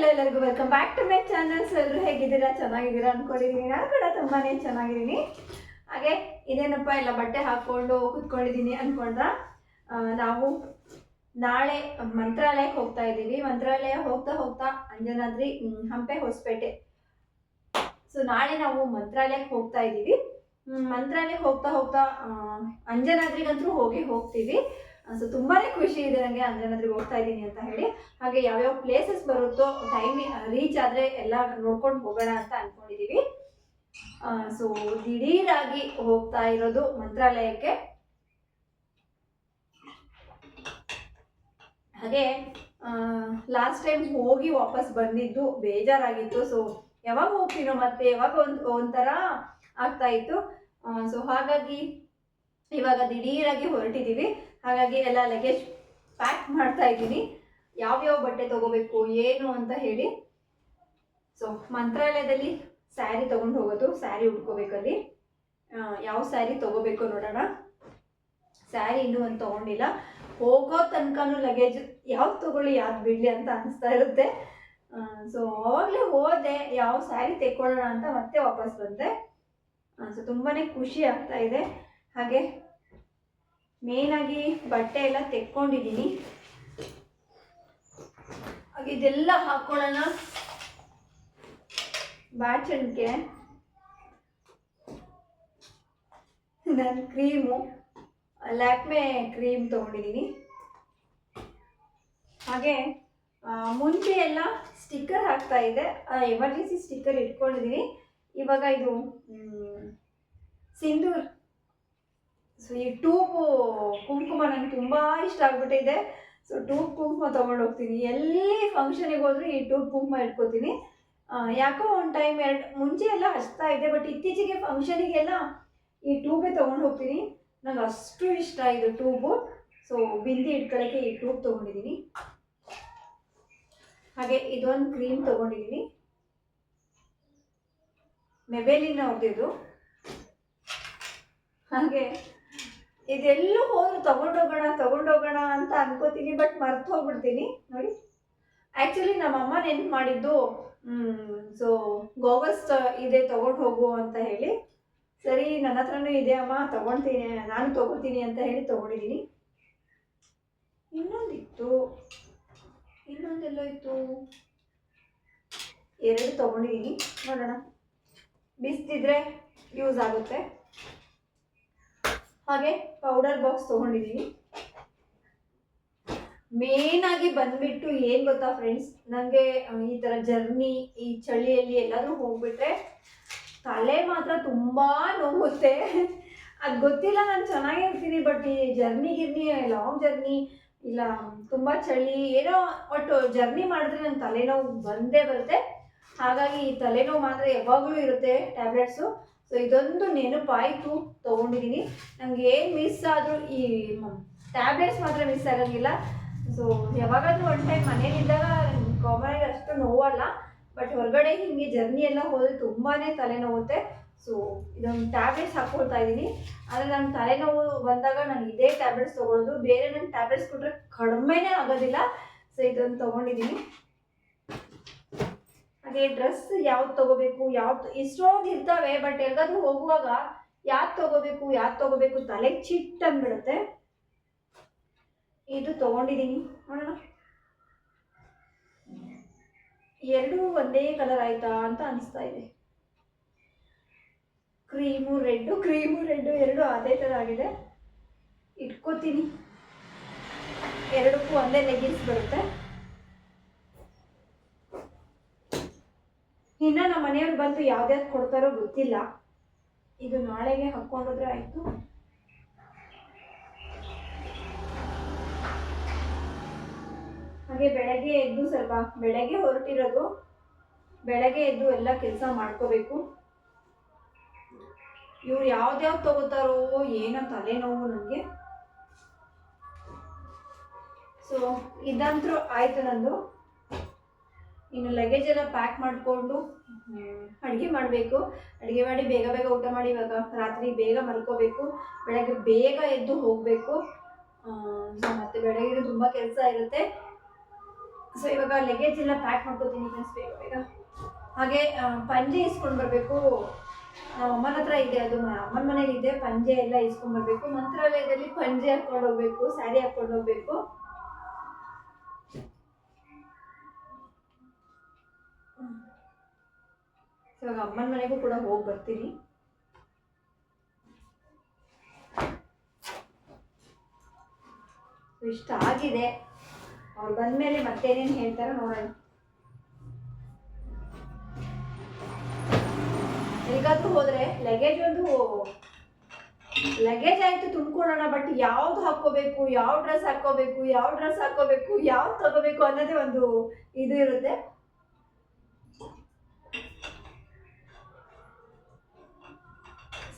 Hello ಎಲ್ಲರಿಗೂ welcome back to my channels ಎಲ್ಲರೂ ಹೇಗಿದ್ದೀರಾ? ಚೆನ್ನಾಗಿದ್ದೀರಾ ಅನ್ಕೊಂಡಿದ್ದೀನಿ ನಾನು ಕೂಡ ತುಂಬಾನೇ ಚೆನ್ನಾಗಿದ್ದೀನಿ. ಹಾಗೆ, ಇದೇನಪ್ಪ, ಎಲ್ಲ ಬಟ್ಟೆ ಹಾಕ್ಕೊಂಡು ಕೂತ್ಕೊಂಡಿದ್ದೀನಿ ಅನ್ಕೊಂಡ್ರ? ನಾವು ನಾಳೆ ಮಂತ್ರಾಲಯಕ್ಕೆ ಹೋಗ್ತಾ ಇದ್ದೀವಿ. ಮಂತ್ರಾಲಯ ಹೋಗ್ತಾ ಹೋಗ್ತಾ ಅಂಜನಾದ್ರಿ ಹಂಪೆ ಹೊಸಪೇಟೆ. ಸೊ ನಾಳೆ ನಾವು ಮಂತ್ರಾಲಯಕ್ಕೆ ಹೋಗ್ತಾ ಇದ್ದೀವಿ. ಮಂತ್ರಾಲಯಕ್ಕೆ ಹೋಗ್ತಾ ಹೋಗ್ತಾ ಅಂಜನಾದ್ರಿಗಂತೂ ಹೋಗಿ ಹೋಗ್ತೀವಿ. ಸೊ ತುಂಬಾನೇ ಖುಷಿ ಇದೆ ನನಗೆ ಅಂಜನಾದ್ರಿಗೆ ಹೋಗ್ತಾ ಇದ್ದೀನಿ ಅಂತ ಹೇಳಿ. ಹಾಗೆ ಯಾವ್ಯಾವ ಪ್ಲೇಸಸ್ ಬರುತ್ತೋ ಟೈಮ್ ರೀಚ್ ಆದರೆ ಎಲ್ಲ ನೋಡ್ಕೊಂಡು ಹೋಗೋಣ ಅಂತ ಅನ್ಕೊಂಡಿದ್ದೀವಿ ಸೊ ದಿಢೀರಾಗಿ ಹೋಗ್ತಾ ಇರೋದು ಮಂತ್ರಾಲಯಕ್ಕೆ. ಹಾಗೆ ಲಾಸ್ಟ್ ಟೈಮ್ ಹೋಗಿ ವಾಪಸ್ ಬಂದಿದ್ದು ಬೇಜಾರಾಗಿತ್ತು. ಸೊ ಯಾವಾಗ ಹೋಗ್ತೀನೋ ಮತ್ತೆ, ಯಾವಾಗ ಒಂದು, ಒಂಥರ ಆಗ್ತಾ ಇತ್ತು. ಸೊ ಹಾಗಾಗಿ ಇವಾಗ ದಿಢೀರಾಗಿ ಹೊರಟಿದ್ದೀವಿ ಹಾಗಾಗಿ ಎಲ್ಲ ಲಗೇಜ್ ಪ್ಯಾಕ್ ಮಾಡ್ತಾ ಇದ್ದೀನಿ. ಯಾವ್ಯಾವ ಬಟ್ಟೆ ತಗೋಬೇಕು, ಏನು ಅಂತ ಹೇಳಿ. ಸೊ ಮಂತ್ರಾಲಯದಲ್ಲಿ ಸ್ಯಾರಿ ತಗೊಂಡು ಹೋಗೋದು ಸ್ಯಾರಿ ಉಟ್ಕೋಬೇಕಲ್ಲಿ ಯಾವ ಸ್ಯಾರಿ ತಗೋಬೇಕು ನೋಡೋಣ. ಸ್ಯಾರಿ ಇನ್ನೂ ಒಂದು ತಗೊಂಡಿಲ್ಲ. ಹೋಗೋ ತನಕನೂ ಲಗೇಜ್ ಯಾವ್ದು ತಗೊಳ್ಳಿ, ಯಾವ್ದು ಬಿಡಲಿ ಅಂತ ಅನಿಸ್ತಾ ಇರುತ್ತೆ. ಸೊ ಆವಾಗಲೇ ಹೋದೆ, ಯಾವ ಸ್ಯಾರಿ ತೆಕ್ಕೊಳ್ಳೋಣ ಅಂತ ಮತ್ತೆ ವಾಪಸ್ ಬಂದೆ. ಸೊ ತುಂಬಾ ಖುಷಿ ಆಗ್ತಾ ಇದೆ. ಹಾಗೆ ಮೇನಾಗಿ ಬಟ್ಟೆ ಎಲ್ಲ ತೆಕ್ಕೊಂಡಿದ್ದೀನಿ. ಇದೆಲ್ಲ ಹಾಕೊಳ್ಳೋಣ. ಬಾಚಣಿಕೆ. ನಾನು ಕ್ರೀಮು. ಲ್ಯಾಕ್ಮೆ ಕ್ರೀಮ್ ತೊಗೊಂಡಿದ್ದೀನಿ. ಹಾಗೆ ಮುಂಚೆ ಎಲ್ಲ ಸ್ಟಿಕ್ಕರ್ ಹಾಕ್ತಾ ಇದೆ ಎಮರ್ಜೆನ್ಸಿ ಸ್ಟಿಕ್ಕರ್ ಇಟ್ಕೊಂಡಿದ್ದೀನಿ. ಇವಾಗ ಇದು ಸಿಂಧೂರ್ ಸೊ ಈ ಟೂಬು ಕುಂಕುಮ ನನಗೆ ತುಂಬ ಇಷ್ಟ ಆಗ್ಬಿಟ್ಟಿದೆ ಸೊ ಟೂಬ್ ಕುಂಕುಮ ತೊಗೊಂಡು ಹೋಗ್ತೀನಿ. ಎಲ್ಲಿ ಫಂಕ್ಷನಿಗೆ ಹೋದ್ರು ಈ ಟೂಬ್ ಕುಂಕುಮ ಇಟ್ಕೋತೀನಿ. ಯಾಕೋ ಒಂದು ಟೈಮ್ ಎರಡು, ಮುಂಚೆ ಎಲ್ಲ ಹಚ್ತಾ ಇದೆ ಬಟ್ ಇತ್ತೀಚೆಗೆ ಫಂಕ್ಷನಿಗೆಲ್ಲ ಈ ಟೂಬೇ ತೊಗೊಂಡು ಹೋಗ್ತೀನಿ. ನಂಗೆ ಅಷ್ಟು ಇಷ್ಟ ಇದು ಟೂಬು. ಸೊ ಬಿಂದಿ ಇಟ್ಕೊಳ್ಳೋಕ್ಕೆ ಈ ಟೂಬ್ ತೊಗೊಂಡಿದ್ದೀನಿ ಹಾಗೆ ಇದೊಂದು ಕ್ರೀಮ್ ತೊಗೊಂಡಿದ್ದೀನಿ ಮೆಬೇಲಿನ ಅವ್ರದ್ದು. ಹಾಗೆ ಇದೆಲ್ಲೂ ಹೋದ್ರು, ತಗೊಂಡೋಗೋಣ ತಗೊಂಡೋಗೋಣ ಅಂತ ಅನ್ಕೋತೀನಿ ಬಟ್ ಮರ್ತು ಹೋಗ್ಬಿಡ್ತೀನಿ ನೋಡಿ. ಆ್ಯಕ್ಚುಲಿ ನಮ್ಮ ಅಮ್ಮ ನೆನ್ಪು ಮಾಡಿದ್ದು ಸೊ ಗೋಗಲ್ಸ್ ಇದೆ ತಗೊಂಡು ಹೋಗು ಅಂತ ಹೇಳಿ. ಸರಿ, ನನ್ನ ಹತ್ರನೂ ಇದೆ ಅಮ್ಮ ತಗೊಳ್ತೀನಿ ನಾನು ತಗೊಳ್ತೀನಿ ಅಂತ ಹೇಳಿ ತಗೊಂಡಿದ್ದೀನಿ. ಇನ್ನೊಂದಿತ್ತು. ಇನ್ನೊಂದೆಲ್ಲೋ ಇತ್ತು? ಎರಡು ತಗೊಂಡಿದ್ದೀನಿ. ನೋಡೋಣ. ಬಿಸ್ತಿದ್ರೆ ಯೂಸ್ ಆಗುತ್ತೆ. ಹಾಗೆ ಪೌಡರ್ ಬಾಕ್ಸ್ ತೊಗೊಂಡಿದ್ದೀನಿ ಮೇನ್ ಆಗಿ ಬಂದ್ಬಿಟ್ಟು ಏನು ಗೊತ್ತಾ ಫ್ರೆಂಡ್ಸ್ ನನಗೆ ಈ ಥರ ಜರ್ನಿ ಈ ಚಳಿಯಲ್ಲಿ ಎಲ್ಲಾದ್ರೂ ಹೋಗ್ಬಿಟ್ರೆ ತಲೆ ಮಾತ್ರ ತುಂಬ ನೋವುತ್ತೆ. ಅದು ಗೊತ್ತಿಲ್ಲ ನಾನು ಚೆನ್ನಾಗಿರ್ತೀನಿ ಬಟ್ ಈ ಜರ್ನಿ ಗಿರ್ನಿ ಲಾಂಗ್ ಜರ್ನಿ ಇಲ್ಲ, ತುಂಬ ಚಳಿ, ಏನೋ ಒಟ್ಟು ಜರ್ನಿ ಮಾಡಿದ್ರೆ ನನ್ನ ತಲೆನೋವು ಬಂದೇ ಬರುತ್ತೆ. ಹಾಗಾಗಿ ಈ ತಲೆನೋವು ಮಾತ್ರ ಯಾವಾಗಲೂ ಇರುತ್ತೆ ಟ್ಯಾಬ್ಲೆಟ್ಸು ಸೊ ಇದೊಂದು ನೆನಪಾಯಿತು ತೊಗೊಂಡಿದ್ದೀನಿ ನನಗೆ ಏನು ಮಿಸ್ ಆದರೂ ಈ ಟ್ಯಾಬ್ಲೆಟ್ಸ್ ಮಾತ್ರ ಮಿಸ್ ಆಗೋಂಗಿಲ್ಲ. ಸೊ ಯಾವಾಗಾದ್ರೂ ಒನ್ ಟೈಮ್ ಮನೇಲಿದ್ದಾಗ ಕಾಮನಾಗಿ ಅಷ್ಟು ನೋವಲ್ಲ. ಬಟ್ ಹೊರಗಡೆ ಹಿಂಗೆ ಜರ್ನಿ ಎಲ್ಲ ಹೋದರೆ ತುಂಬಾ ತಲೆನೋವುತ್ತೆ. ಸೊ ಇದೊಂದು ಟ್ಯಾಬ್ಲೆಟ್ಸ್ ಹಾಕ್ಕೊಳ್ತಾ ಇದ್ದೀನಿ ಆದರೆ ನನ್ನ ತಲೆನೋವು ಬಂದಾಗ ನಾನು ಇದೇ ಟ್ಯಾಬ್ಲೆಟ್ಸ್ ತೊಗೊಳ್ಳೋದು ಬೇರೆ ನನ್ನ ಟ್ಯಾಬ್ಲೆಟ್ಸ್ ಕೊಟ್ಟರೆ ಕಡಿಮೆನೇ ಆಗೋದಿಲ್ಲ. ಸೊ ಇದೊಂದು ತೊಗೊಂಡಿದ್ದೀನಿ ಹಾಗೆ ಡ್ರೆಸ್ ಯಾವ್ದು ತಗೋಬೇಕು, ಯಾವ್ದು ಇಷ್ಟೊಂದು ಇರ್ತವೆ ಬಟ್ ಎಲ್ಲಾದ್ರೂ ಹೋಗುವಾಗ ಯಾವ್ದು ತಗೋಬೇಕು ಯಾವ್ದು ತಗೋಬೇಕು ತಲೆಗೆ ಚಿಟ್ ಅಂದ್ಬಿಡುತ್ತೆ ಇದು ತಗೊಂಡಿದ್ದೀನಿ ನೋಡೋಣ. ಎರಡೂ ಒಂದೇ ಕಲರ್ ಆಯ್ತಾ ಅಂತ ಅನಿಸ್ತಾ ಇದೆ. ಕ್ರೀಮು ರೆಡ್ಡು ಕ್ರೀಮು ರೆಡ್ಡು ಎರಡು ಅದೇ ಥರ ಆಗಿದೆ. ಇಟ್ಕೋತೀನಿ. ಎರಡಕ್ಕೂ ಒಂದೇ ಲೆಗಿನ್ಸ್ ಬರುತ್ತೆ. ಇನ್ನು ನಮ್ಮ ಮನೆಯವ್ರು ಬಂದು ಯಾವ್ದ್ಯಾವ್ದು ಕೊಡ್ತಾರೋ ಗೊತ್ತಿಲ್ಲ. ಇದು ನಾಳೆಗೆ ಹಾಕ್ಕೊಂಡೋದ್ರೆ ಆಯಿತು. ಹಾಗೆ ಬೆಳಗ್ಗೆ ಎದ್ದು ಸ್ವಲ್ಪ, ಬೆಳಗ್ಗೆ ಹೊರಟಿರೋದು, ಬೆಳಗ್ಗೆ ಎದ್ದು ಎಲ್ಲ ಕೆಲಸ ಮಾಡ್ಕೋಬೇಕು. ಇವ್ರು ಯಾವ್ದ್ಯಾವ್ದು ತಗೋತಾರೋ ಏನೋ ತಲೆನೋವು ನನಗೆ ಸೊ ಇದಂತರೂ ಆಯ್ತು ನಂದು. ಇನ್ನು ಲಗೇಜ್ ಎಲ್ಲ ಪ್ಯಾಕ್ ಮಾಡಿಕೊಂಡು, ಅಡುಗೆ ಮಾಡಬೇಕು. ಅಡುಗೆ ಮಾಡಿ ಬೇಗ ಬೇಗ ಊಟ ಮಾಡಿ, ಇವಾಗ ರಾತ್ರಿ ಬೇಗ ಮಲ್ಕೋಬೇಕು. ಬೆಳಗ್ಗೆ ಬೇಗ ಎದ್ದು ಹೋಗಬೇಕು. ಮತ್ತು ಬೆಳಗ್ಗೆ ತುಂಬ ಕೆಲಸ ಇರುತ್ತೆ. ಸೊ ಇವಾಗ ಲಗೇಜ್ ಎಲ್ಲ ಪ್ಯಾಕ್ ಮಾಡ್ಕೋತೀನಿ ಫ್ರೆಂಡ್ಸ್ ಬೇಗ ಬೇಗ. ಹಾಗೆ ಪಂಜೆ ಇಸ್ಕೊಂಡು ಬರಬೇಕು. ನಮ್ಮ ಅಮ್ಮನ ಹತ್ರ ಇದೆ, ಅದು ಅಮ್ಮನ ಮನೇಲಿ ಇದೆ, ಪಂಜೆ ಎಲ್ಲ ಇಸ್ಕೊಂಡು ಬರಬೇಕು. ಮಂತ್ರಾಲಯದಲ್ಲಿ ಪಂಜೆ ಹಾಕೊಂಡು ಹೋಗ್ಬೇಕು ಸ್ಯಾರಿ ಹಾಕ್ಕೊಂಡು ಹೋಗ್ಬೇಕು. ಇವಾಗ ಅಮ್ಮನ ಮನೆಗೂ ಕೂಡ ಹೋಗಿ ಬರ್ತೀನಿ. ಇಷ್ಟ ಆಗಿದೆ. ಅವ್ರು ಬಂದ್ಮೇಲೆ ಮತ್ತೇನೇನು ಹೇಳ್ತಾರೋ ನೋಡೋಣ. ಎಲ್ಲಿಗಾದ್ರೂ ಹೋದ್ರೆ ಲಗೇಜ್ ಒಂದು ಲಗೇಜ್ ಆಯ್ತು ತುಂಬ್ಕೊಳ್ಳೋಣ ಬಟ್ ಯಾವ್ದು ಹಾಕೋಬೇಕು ಯಾವ ಡ್ರೆಸ್ ಹಾಕೋಬೇಕು ಯಾವ ಡ್ರೆಸ್ ಹಾಕೋಬೇಕು ಯಾವ್ದು ತಗೋಬೇಕು ಅನ್ನೋದೇ ಒಂದು ಇದು ಇರುತ್ತೆ.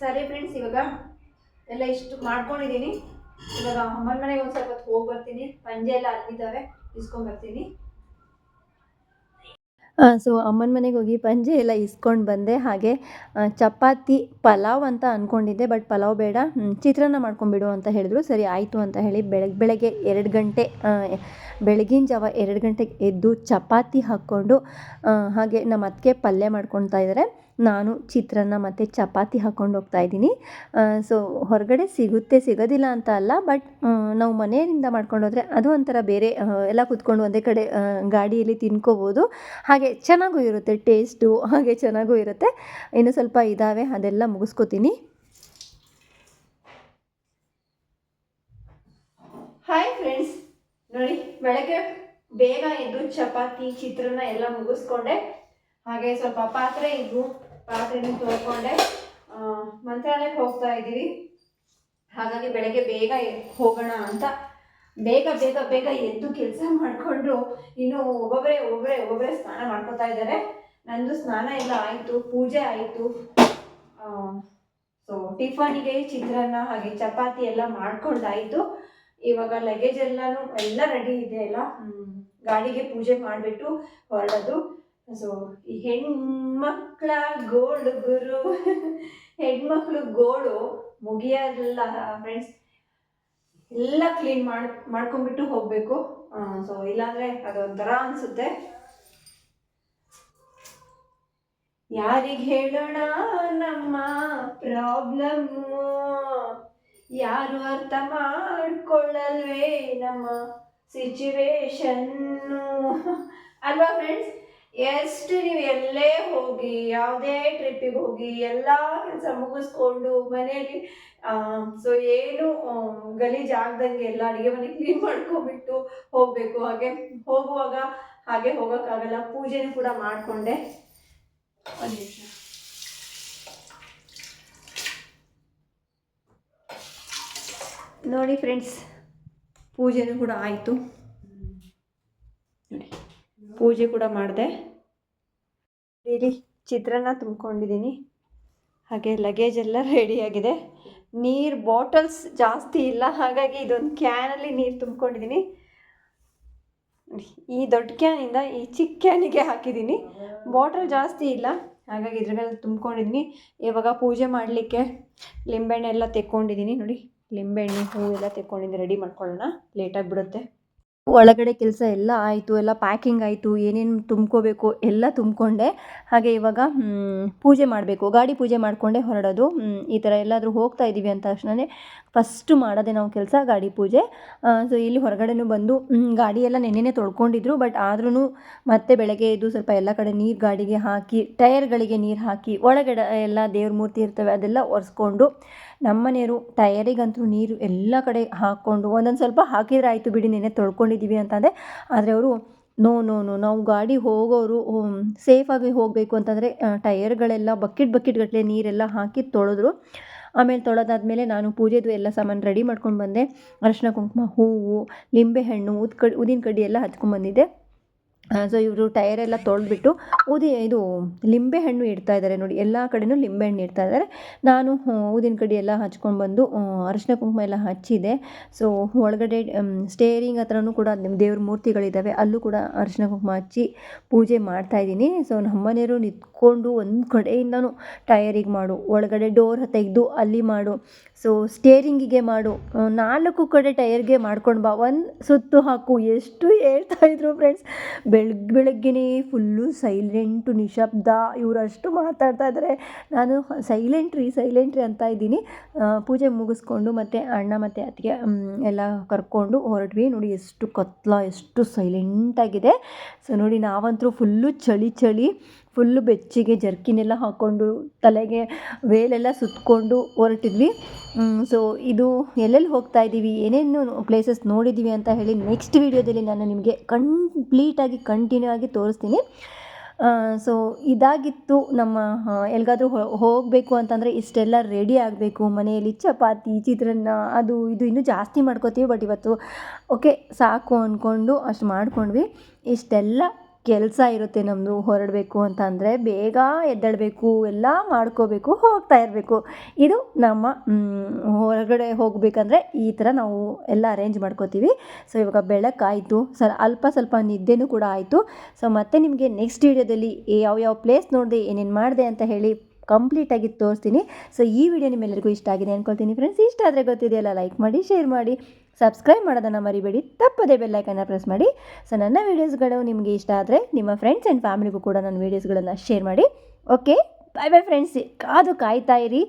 ಸರಿ ಫ್ರೆಂಡ್ಸ್ ಇವಾಗ ಎಲ್ಲ ಇಷ್ಟು ಮಾಡ್ಕೊಂಡಿದ್ದೀನಿ. ಇವಾಗ ಅಮ್ಮನ ಮನೆಗೆ ಒಂದು ಸ್ವಲ್ಪ ಹೊತ್ತು ಹೋಗಿ ಬರ್ತೀನಿ. ಪಂಜೆ ಎಲ್ಲ ಅಲ್ಲಿದ್ದಾವೆ, ಇಸ್ಕೊಂಡ್ ಬರ್ತೀನಿ. ಸೊ ಅಮ್ಮನ ಮನೆಗೆ ಹೋಗಿ ಪಂಜೆ ಎಲ್ಲ ಇಸ್ಕೊಂಡು ಬಂದೆ. ಹಾಗೆ ಚಪಾತಿ, ಪಲಾವ್ ಅಂತ ಅಂದ್ಕೊಂಡಿದ್ದೆ ಬಟ್ ಪಲಾವ್ ಬೇಡ. ಚಿತ್ರಾನ್ನ ಮಾಡ್ಕೊಂಬಿಡು ಅಂತ ಹೇಳಿದ್ರು. ಸರಿ, ಆಯಿತು ಅಂತ ಹೇಳಿ ಬೆಳಗ್ಗೆ ಬೆಳಗ್ಗೆ ಎರಡು ಗಂಟೆ ಬೆಳಗಿನ ಜಾವ ಎರಡು ಗಂಟೆಗೆ ಎದ್ದು ಚಪಾತಿ ಹಾಕ್ಕೊಂಡು ಹಾಗೆ ನಮ್ಮ ಅತ್ತಿಗೆ ಪಲ್ಯ ಮಾಡ್ಕೊಳ್ತಾ ಇದ್ದಾರೆ. ನಾನು ಚಿತ್ರಾನ್ನ ಮತ್ತು ಚಪಾತಿ ಹಾಕ್ಕೊಂಡು ಹೋಗ್ತಾ ಇದ್ದೀನಿ. ಸೊ ಹೊರಗಡೆ ಸಿಗುತ್ತೆ, ಸಿಗೋದಿಲ್ಲ ಅಂತ ಅಲ್ಲ ಬಟ್ ನಾವು ಮನೆಯಿಂದ ಮಾಡ್ಕೊಂಡು ಹೋದರೆ ಅದು ಒಂಥರ ಬೇರೆ ಎಲ್ಲ ಕೂತ್ಕೊಂಡು ಒಂದೇ ಕಡೆ ಗಾಡಿಯಲ್ಲಿ ತಿನ್ಕೋಬೋದು. ಹಾಗೆ ಚೆನ್ನಾಗೂ ಇರುತ್ತೆ ಟೇಸ್ಟು ಹಾಗೆ ಚೆನ್ನಾಗೂ ಇರುತ್ತೆ. ಇನ್ನು ಸ್ವಲ್ಪ ಇದ್ದಾವೆ ಅದೆಲ್ಲ ಮುಗಿಸ್ಕೊತೀನಿ. ಹಾಯ್ ಫ್ರೆಂಡ್ಸ್ ನೋಡಿ, ಬೆಳಗ್ಗೆ ಬೇಗ ಎದ್ದು ಚಪಾತಿ, ಚಿತ್ರಾನ್ನ ಎಲ್ಲ ಮುಗಿಸ್ಕೊಂಡೆ. ಹಾಗೆ ಸ್ವಲ್ಪ ಪಾತ್ರೆ ಇದ್ವು ಪಾತ್ರೆನ ತೊಳ್ಕೊಂಡೆ. ಮಂತ್ರಾಲಯಕ್ಕೆ ಹೋಗ್ತಾ ಇದ್ದೀವಿ. ಹಾಗಾಗಿ ಬೆಳಗ್ಗೆ ಬೇಗ ಹೋಗೋಣ ಅಂತ. ಬೇಗ ಬೇಗ ಬೇಗ ಎದ್ದು ಕೆಲಸ ಮಾಡಿಕೊಂಡ್ರು ಇನ್ನು ಒಬ್ಬೊಬ್ಬರೇ ಒಬ್ಬರೇ ಒಬ್ಬೊಬ್ಬರೇ ಸ್ನಾನ ಮಾಡ್ಕೊತಾ ಇದ್ದಾರೆ. ನಂದು ಸ್ನಾನ ಎಲ್ಲ ಆಯಿತು, ಪೂಜೆ ಆಯಿತು. ಸೊ ಟಿಫನಿಗೆ ಚಿತ್ರಾನ್ನ ಹಾಗೆ ಚಪಾತಿ ಎಲ್ಲ ಮಾಡ್ಕೊಂಡಾಯಿತು. ಇವಾಗ ಲಗೇಜ್ ಎಲ್ಲನೂ ಎಲ್ಲ ರೆಡಿ ಇದೆ ಎಲ್ಲ ಗಾಡಿಗೆ ಪೂಜೆ ಮಾಡಿಬಿಟ್ಟು ಹೊರಡೋದು. ಸೊ ಈ ಹೆಣ್ಮಕ್ಳ ಗೋಳು ಗುರು, ಹೆಣ್ಮಕ್ಳು ಗೋಳು ಮುಗಿಯೋದಿಲ್ಲ ಫ್ರೆಂಡ್ಸ್ ಎಲ್ಲ ಕ್ಲೀನ್ ಮಾಡಿ, ಮಾಡ್ಕೊಂಡ್ಬಿಟ್ಟು ಹೋಗಬೇಕು. ಸೊ ಇಲ್ಲಾಂದರೆ ಅದೊಂಥರ ಅನ್ಸುತ್ತೆ. ಯಾರಿಗೆ ಹೇಳೋಣ ನಮ್ಮ ಪ್ರಾಬ್ಲಮ್ಮು ಯಾರು ಅರ್ಥ ಮಾಡ್ಕೊಳ್ಳಲ್ವೇ ನಮ್ಮ ಸಿಚುವೇಶನ್ನು ಅಲ್ವಾ ಫ್ರೆಂಡ್ಸ್ ಎಷ್ಟು ನೀವು ಎಲ್ಲೇ ಹೋಗಿ, ಯಾವುದೇ ಟ್ರಿಪ್ಪಿಗೆ ಹೋಗಿ, ಎಲ್ಲ ಕೆಲಸ ಮುಗಿಸ್ಕೊಂಡು ಮನೆಯಲ್ಲಿ ಸೊ ಏನು ಗಲೀಜು ಆಗ್ದಂಗೆ ಎಲ್ಲ ಅಡುಗೆ ಮನೆ ಕ್ಲೀನ್ ಮಾಡ್ಕೊಂಡ್ಬಿಟ್ಟು ಹೋಗಬೇಕು. ಹಾಗೆ ಹೋಗುವಾಗ ಹಾಗೆ ಹೋಗೋಕ್ಕಾಗಲ್ಲ, ಪೂಜೆನೂ ಕೂಡ ಮಾಡಿಕೊಂಡೆ. ಒಂದು ನಿಮಿಷ. ನೋಡಿ ಫ್ರೆಂಡ್ಸ್ ಪೂಜೆನೂ ಕೂಡ ಆಯಿತು. ಪೂಜೆ ಕೂಡ ಮಾಡಿದೆ. ಇಲ್ಲಿ ಚಿತ್ರಾನ್ನ ತುಂಬ್ಕೊಂಡಿದ್ದೀನಿ. ಹಾಗೆ ಲಗೇಜ್ ಎಲ್ಲ ರೆಡಿಯಾಗಿದೆ ನೀರು ಬಾಟಲ್ಸ್ ಜಾಸ್ತಿ ಇಲ್ಲ, ಹಾಗಾಗಿ ಇದೊಂದು ಕ್ಯಾನಲ್ಲಿ ನೀರು ತುಂಬ್ಕೊಂಡಿದ್ದೀನಿ. ಈ ದೊಡ್ಡ ಕ್ಯಾನಿಂದ ಈ ಚಿಕ್ಕ ಕ್ಯಾನಿಗೆ ಹಾಕಿದ್ದೀನಿ. ಬಾಟಲ್ ಜಾಸ್ತಿ ಇಲ್ಲ, ಹಾಗಾಗಿ ಇದ್ರಲ್ಲಿ ತುಂಬ್ಕೊಂಡಿದ್ದೀನಿ. ಇವಾಗ ಪೂಜೆ ಮಾಡಲಿಕ್ಕೆ ಲಿಂಬೆಹಣ್ಣೆಲ್ಲ ತೆಕ್ಕೊಂಡಿದ್ದೀನಿ. ನೋಡಿ, ಲಿಂಬೆಹಣ್ಣು ಎಲ್ಲ ತೆಕ್ಕೊಂಡಿದ್ದೀನಿ. ರೆಡಿ ಮಾಡ್ಕೊಳ್ಳೋಣ. ಲೇಟಾಗಿ ಬಿಡುತ್ತೆ. ಒಳಗಡೆ ಕೆಲಸ ಎಲ್ಲ ಆಯಿತು, ಎಲ್ಲ ಪ್ಯಾಕಿಂಗ್ ಆಯಿತು, ಏನೇನು ತುಂಬ್ಕೋಬೇಕು ಎಲ್ಲ ತುಂಬಿಕೊಂಡೆ. ಹಾಗೆ ಇವಾಗ ಪೂಜೆ ಮಾಡಬೇಕು. ಗಾಡಿ ಪೂಜೆ ಮಾಡಿಕೊಂಡೆ ಹೊರಡೋದು. ಈ ಥರ ಎಲ್ಲಾದರೂ ಹೋಗ್ತಾ ಇದ್ದೀವಿ ಅಂದ ತಕ್ಷಣವೇ ಫಸ್ಟು ಮಾಡೋದೇ ನಾವು ಕೆಲಸ ಗಾಡಿ ಪೂಜೆ. ಸೊ ಇಲ್ಲಿ ಹೊರಗಡೆನೂ ಬಂದು ಗಾಡಿಯೆಲ್ಲ ನೆನ್ನೆನೇ ತೊಳ್ಕೊಂಡಿದ್ರು ಬಟ್ ಆದ್ರೂ ಮತ್ತೆ ಬೆಳಗ್ಗೆ ಇದು ಸ್ವಲ್ಪ ಎಲ್ಲ ಕಡೆ ನೀರು ಗಾಡಿಗೆ ಹಾಕಿ, ಟೈರ್ಗಳಿಗೆ ನೀರು ಹಾಕಿ, ಒಳಗಡೆ ಎಲ್ಲ ದೇವ್ರ ಮೂರ್ತಿ ಇರ್ತವೆ, ಅದೆಲ್ಲ ಒರೆಸ್ಕೊಂಡು ನಮ್ಮನೆಯವರು ಟಯರಿಗಂತೂ ನೀರು ಎಲ್ಲ ಕಡೆ ಹಾಕ್ಕೊಂಡು, ಒಂದೊಂದು ಸ್ವಲ್ಪ ಹಾಕಿದ್ರೆ ಆಯಿತು ಬಿಡಿ ನೆನೆ ತೊಳ್ಕೊಂಡಿದ್ದೀವಿ ಅಂತಂದೆ ಆದರೆ ಅವರು, ನೋ ನೋ ನೋ, ನಾವು ಗಾಡಿ ಹೋಗೋರು ಸೇಫಾಗಿ ಹೋಗಬೇಕು ಅಂತಂದರೆ ಟಯರ್ಗಳೆಲ್ಲ ಬಕೆಟ್ ಬಕೆಟ್ಗಟ್ಟಲೆ ನೀರೆಲ್ಲ ಹಾಕಿ ತೊಳೆದ್ರು. ಆಮೇಲೆ ತೊಳೆದಾದ್ಮೇಲೆ ನಾನು ಪೂಜೆದು ಎಲ್ಲ ಸಾಮಾನು ರೆಡಿ ಮಾಡ್ಕೊಂಡು ಬಂದೆ ಅರಶಿನ ಕುಂಕುಮ, ಹೂವು ಲಿಂಬೆಹಣ್ಣು ಊದ್ಕಡ್ಡಿ ಊದಿನ ಕಡ್ಡಿ ಎಲ್ಲ ಹಚ್ಕೊಂಡ್ಬಂದಿದ್ದೆ ಸೊ ಇವರು ಟಯರೆಲ್ಲ ತೊಳೆದ್ಬಿಟ್ಟು ಊದಿ, ಇದು ಲಿಂಬೆ ಹಣ್ಣು ಇಡ್ತಾ ಇದ್ದಾರೆ ನೋಡಿ, ಎಲ್ಲ ಕಡೆನೂ ಲಿಂಬೆ ಹಣ್ಣು ಇಡ್ತಾ ಇದ್ದಾರೆ ನಾನು ಊದಿನ ಕಡ್ಡಿ ಎಲ್ಲ ಹಚ್ಕೊಂಡು ಬಂದು ಅರಿಶಿನ ಕುಂಕುಮ ಎಲ್ಲ ಹಚ್ಚಿದೆ. ಸೊ ಒಳಗಡೆ ಸ್ಟೇರಿಂಗ್ ಹತ್ರನೂ ಕೂಡ ನಿಮ್ಮ ದೇವ್ರ ಮೂರ್ತಿಗಳಿದ್ದಾವೆ ಅಲ್ಲೂ ಕೂಡ ಅರಿಶಿನ ಕುಂಕುಮ ಹಚ್ಚಿ ಪೂಜೆ ಮಾಡ್ತಾ ಇದ್ದೀನಿ. ಸೊ ನಮ್ಮನೆಯವರು ನಿಂತ್ಕೊಂಡು ಒಂದು ಕಡೆಯಿಂದನೂ ಟಯರಿಗೆ ಮಾಡು, ಒಳಗಡೆ ಡೋರ್ ತೆಗೆದು ಅಲ್ಲಿ ಮಾಡು. ಸೊ ಸ್ಟೇರಿಂಗಿಗೆ ಮಾಡು. ನಾಲ್ಕು ಕಡೆ ಟಯರ್ಗೆ ಮಾಡ್ಕೊಂಡು ಬಾ. ಒಂದು ಸುತ್ತು ಹಾಕು. ಎಷ್ಟು ಹೇಳ್ತಾ ಇದ್ರು ಫ್ರೆಂಡ್ಸ್ ಬೆಳಗ್ಗೆ ಬೆಳಗ್ಗೆನೇ ಫುಲ್ಲು ಸೈಲೆಂಟು ನಿಶಬ್ದ ಇವರಷ್ಟು ಮಾತಾಡ್ತಾ ಇದ್ದಾರೆ ನಾನು ಸೈಲೆಂಟ್ ರೀ ಸೈಲೆಂಟ್ ರೀ ಅಂತ ಇದ್ದೀನಿ. ಪೂಜೆ ಮುಗಿಸ್ಕೊಂಡು ಮತ್ತು ಅಣ್ಣ ಮತ್ತು ಅತ್ತಿಗೆ ಎಲ್ಲ ಕರ್ಕೊಂಡು ಹೊರಟ್ವಿ. ನೋಡಿ ಎಷ್ಟು ಕತ್ಲ, ಎಷ್ಟು ಸೈಲೆಂಟಾಗಿದೆ ಸೊ ನೋಡಿ ನಾವಂತೂ ಫುಲ್ಲು ಚಳಿ ಚಳಿ. ಫುಲ್ಲು ಬೆಚ್ಚಿಗೆ ಜರ್ಕಿನೆಲ್ಲ ಹಾಕ್ಕೊಂಡು ತಲೆಗೆ ವೇಲೆಲ್ಲ ಸುತ್ತಕೊಂಡು ಹೊರಟಿದ್ವಿ. ಸೊ ಇದು ಎಲ್ಲೆಲ್ಲಿ ಹೋಗ್ತಾ ಇದ್ದೀವಿ, ಏನೇನು ಪ್ಲೇಸಸ್ ನೋಡಿದ್ದೀವಿ ಅಂತ ಹೇಳಿ ನೆಕ್ಸ್ಟ್ ವೀಡಿಯೋದಲ್ಲಿ ನಾನು ನಿಮಗೆ ಕಂಪ್ಲೀಟಾಗಿ ಕಂಟಿನ್ಯೂ ಆಗಿ ತೋರಿಸ್ತೀನಿ. ಸೊ ಇದಾಗಿತ್ತು ನಮ್ಮ ಎಲ್ಲಿಗಾದರೂ ಹೋಗಬೇಕು ಅಂತಂದರೆ ಇಷ್ಟೆಲ್ಲ ರೆಡಿ ಆಗಬೇಕು. ಮನೆಯಲ್ಲಿ ಚಪಾತಿ, ಚಿತ್ರಾನ್ನ, ಅದು ಇದು ಇನ್ನೂ ಜಾಸ್ತಿ ಮಾಡ್ಕೋತೀವಿ ಬಟ್ ಇವತ್ತು ಓಕೆ ಸಾಕು ಅಂದ್ಕೊಂಡು ಅಷ್ಟು ಮಾಡ್ಕೊಂಡ್ವಿ. ಇಷ್ಟೆಲ್ಲ ಕೆಲಸ ಇರುತ್ತೆ ನಮ್ಮದು ಹೊರಡಬೇಕು ಅಂತ ಅಂದರೆ ಬೇಗ ಎದ್ದೇಳಬೇಕು, ಎಲ್ಲ ಮಾಡ್ಕೋಬೇಕು, ಹೋಗ್ತಾ ಇರಬೇಕು. ಇದು ನಮ್ಮ ಹೊರಗಡೆ ಹೋಗಬೇಕಂದ್ರೆ ಈ ಥರ ನಾವು ಎಲ್ಲ ಅರೇಂಜ್ ಮಾಡ್ಕೋತೀವಿ. ಸೊ ಇವಾಗ ಬೆಳಕಾಯಿತು ಸರ್ ಅಲ್ಪ ಸ್ವಲ್ಪ ನಿದ್ದೆನೂ ಕೂಡ ಆಯಿತು. ಸೊ ಮತ್ತೆ ನಿಮಗೆ ನೆಕ್ಸ್ಟ್ ವೀಡಿಯೋದಲ್ಲಿ ಯಾವ ಯಾವ ಪ್ಲೇಸ್ ನೋಡಿದೆ, ಏನೇನು ಮಾಡಿದೆ ಅಂತ ಹೇಳಿ ಕಂಪ್ಲೀಟಾಗಿ ತೋರಿಸ್ತೀನಿ. ಸೊ ಈ ವಿಡಿಯೋ ನಿಮ್ಮೆಲ್ಲರಿಗೂ ಇಷ್ಟ ಆಗಿದೆ ಅಂದ್ಕೊಳ್ತೀನಿ ಫ್ರೆಂಡ್ಸ್ ಇಷ್ಟ ಆದರೆ ಗೊತ್ತಿದೆಯಲ್ಲ ಲೈಕ್ ಮಾಡಿ ಶೇರ್ ಮಾಡಿ. ಸಬ್ಸ್ಕ್ರೈಬ್ ಮಾಡೋದನ್ನು ಮರಿಬೇಡಿ. ತಪ್ಪದೇ ಬೆಲ್ಲೈಕನ್ನ ಪ್ರೆಸ್ ಮಾಡಿ. ಸೊ ನನ್ನ ವೀಡಿಯೋಸ್ಗಳು ನಿಮಗೆ ಇಷ್ಟ ಆದರೆ ನಿಮ್ಮ ಫ್ರೆಂಡ್ಸ್ ಆ್ಯಂಡ್ ಫ್ಯಾಮಿಲಿಗೂ ಕೂಡ ನನ್ನ ವೀಡಿಯೋಸ್ಗಳನ್ನು ಶೇರ್ ಮಾಡಿ. ಓಕೆ ಬಾಯ್ ಬಾಯ್ ಫ್ರೆಂಡ್ಸ್ ಕಾದು ಕಾಯ್ತಾ ಇರಿ.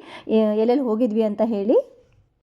ಎಲ್ಲೆಲ್ಲಿ ಹೋಗಿದ್ವಿ ಅಂತ ಹೇಳಿ.